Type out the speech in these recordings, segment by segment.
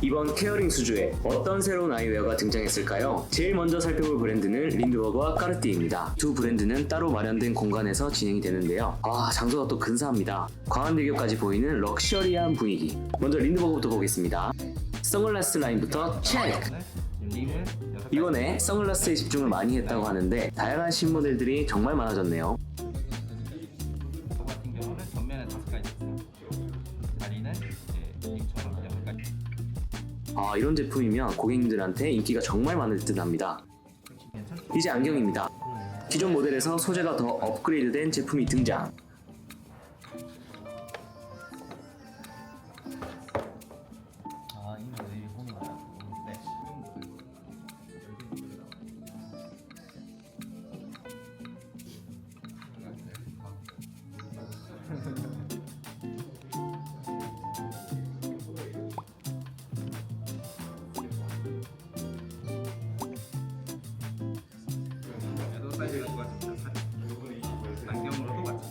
이번 케어링 수주에 어떤 새로운 아이웨어가 등장했을까요? 제일 먼저 살펴볼 브랜드는 린드버그와 까르띠에입니다. 두 브랜드는 따로 마련된 공간에서 진행이 되는데요. 아, 장소가 또 근사합니다. 광안대교까지 보이는 럭셔리한 분위기. 먼저 린드버그부터 보겠습니다. 선글라스 라인부터 체크! 가지 이번에 선글라스에 집중을 많이 했다고 하는데 다양한 신모델들이 정말 많아졌네요. 아, 이런 제품이면 고객님들한테 인기가 정말 많을 듯 합니다. 이제 안경입니다. 기존 모델에서 소재가 더 업그레이드된 제품이 등장.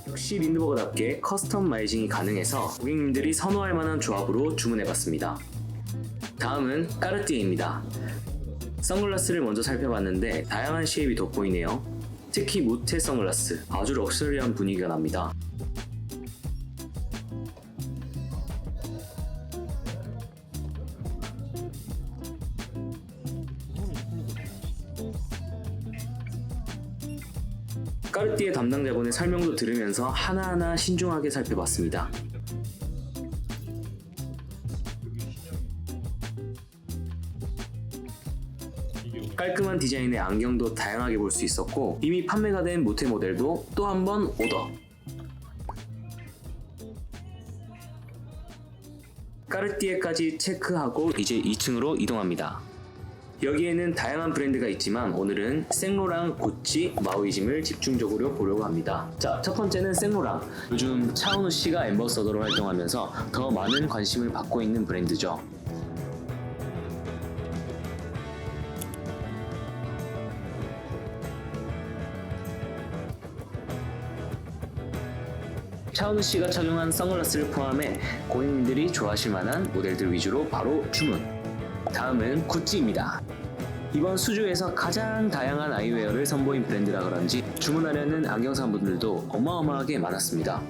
역시 린드버그답게 커스터마이징이 가능해서 고객님들이 선호할 만한 조합으로 주문해봤습니다. 다음은 까르띠에입니다. 선글라스를 먼저 살펴봤는데 다양한 쉐입이 돋보이네요. 특히 모테 선글라스 아주 럭셔리한 분위기가 납니다. 까르띠에 담당자분의 설명도 들으면서 하나하나 신중하게 살펴봤습니다. 깔끔한 디자인의 안경도 다양하게 볼 수 있었고 이미 판매가 된 모태 모델도 또 한 번 오더. 까르띠에까지 체크하고 이제 2층으로 이동합니다. 여기에는 다양한 브랜드가 있지만 오늘은 생로랑, 구찌, 마오이즘을 집중적으로 보려고 합니다. 자, 첫 번째는 생로랑. 요즘 차은우 씨가 엠버서더로 활동하면서 더 많은 관심을 받고 있는 브랜드죠. 차은우 씨가 착용한 선글라스를 포함해 고객님들이 좋아하실 만한 모델들 위주로 바로 주문. 다음은 구찌입니다. 이번 수주에서 가장 다양한 아이웨어를 선보인 브랜드라 그런지 주문하려는 안경사분들도 어마어마하게 많았습니다.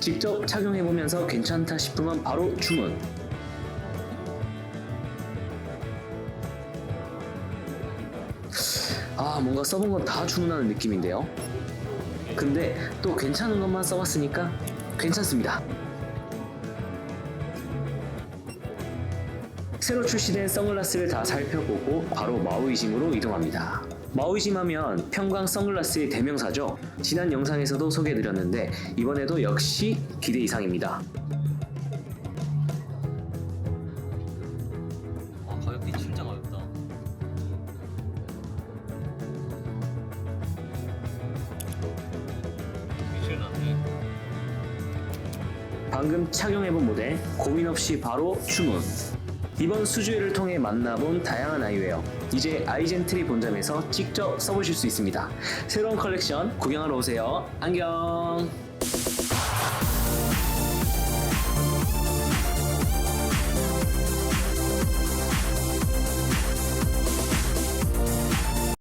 직접 착용해보면서 괜찮다 싶으면 바로 주문. 아, 뭔가 써본 건 다 주문하는 느낌인데요. 근데 또 괜찮은 것만 써봤으니까 괜찮습니다. 새로 출시된 선글라스를 다 살펴보고 바로 마오이즘으로 이동합니다. 마오이즘 하면 평광 선글라스의 대명사죠. 지난 영상에서도 소개해드렸는데 이번에도 역시 기대 이상입니다. 방금 착용해본 모델 고민 없이 바로 주문. 이번 수주회를 통해 만나본 다양한 아이웨어. 이제 아이젠트리 본점에서 직접 써보실 수 있습니다. 새로운 컬렉션 구경하러 오세요. 안녕!